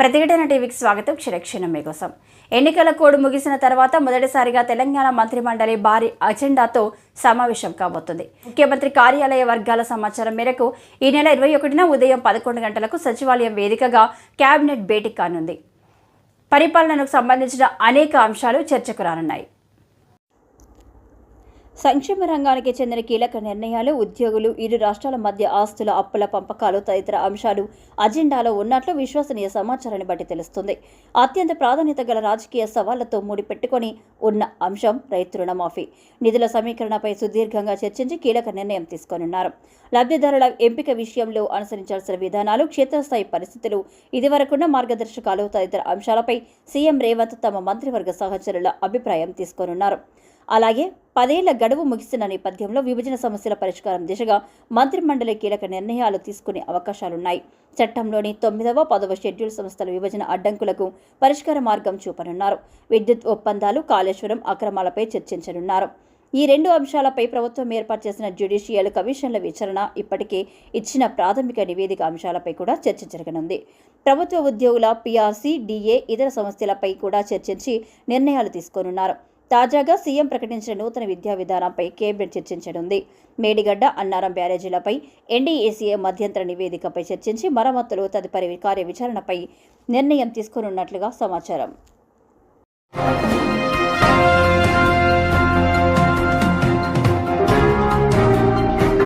ప్రతిఘటన టీవీకి స్వాగతం. క్షణక్షణం మీకోసం. ఎన్నికల కోడ్ ముగిసిన తర్వాత మొదటిసారిగా తెలంగాణ మంత్రిమండలి భారీ అజెండాతో సమావేశం కాబోతుంది. ముఖ్యమంత్రి కార్యాలయ వర్గాల సమాచారం మేరకు ఈ నెల ఇరవై ఒకటిన ఉదయం పదకొండు గంటలకు సచివాలయం వేదికగా కేబినెట్ భేటీ కానుంది. పరిపాలనకు సంబంధించిన అనేక అంశాలు చర్చకు రానున్నాయి. సంక్షేమ రంగానికి చెందిన కీలక నిర్ణయాలు ఉద్యోగులు ఇరు రాష్ట్రాల మధ్య ఆస్తుల అప్పుల పంపకాలు తదితర అంశాలు అజెండాలో ఉన్నట్లు విశ్వసనీయ సమాచారాన్ని బట్టి తెలుస్తుంది. అత్యంత ప్రాధాన్యత గల రాజకీయ సవాళ్ళతో ముడిపెట్టుకొని ఉన్న అంశం రైతు రుణమాఫీ. నిధుల సమీకరణపై సుదీర్ఘంగా చర్చించి కీలక నిర్ణయం తీసుకోనున్నారు. లబ్ధిదారుల ఎంపిక విషయంలో అనుసరించాల్సిన విధానాలు క్షేత్రస్థాయి పరిస్థితులు ఇదివరకున్న మార్గదర్శకాలు తదితర అంశాలపై సీఎం రేవంత్ తమ మంత్రివర్గ సహచరుల అభిప్రాయం తీసుకోనున్నారు. అలాగే పదేళ్ళ గడువు ముగిసిన నేపథ్యంలో విభజన సమస్యల పరిష్కారం దిశగా మంత్రిమండలి కీలక నిర్ణయాలు తీసుకునే అవకాశాలున్నాయి. చట్టంలోని తొమ్మిదవ పదవ షెడ్యూల్ సంస్థల విభజన అడ్డంకులకు పరిష్కార మార్గం చూపనున్నారు. విద్యుత్ ఒప్పందాలు కాళేశ్వరం అక్రమాలపై చర్చించనున్నారు. ఈ రెండు అంశాలపై ప్రభుత్వం ఏర్పాటు చేసిన జ్యుడిషియల్ కమిషన్ల విచారణ ఇప్పటికే ఇచ్చిన ప్రాథమిక నివేదిక అంశాలపై కూడా చర్చ జరగనుంది. ప్రభుత్వ ఉద్యోగుల పీఆర్సీ డిఏ ఇతర సమస్యలపై కూడా చర్చించి నిర్ణయాలు తీసుకోనున్నారు. తాజాగా సీఎం ప్రకటించిన నూతన విద్యా విధానంపై కేబినెట్ చర్చించనుంది. మేడిగడ్డ అన్నారం బ్యారేజీలపై ఎన్డీఏసీఏ మధ్యంతర నివేదికపై చర్చించి మరమ్మతులు తదుపరి కార్య విచారణపై నిర్ణయం తీసుకోనున్నట్లుగా సమాచారం.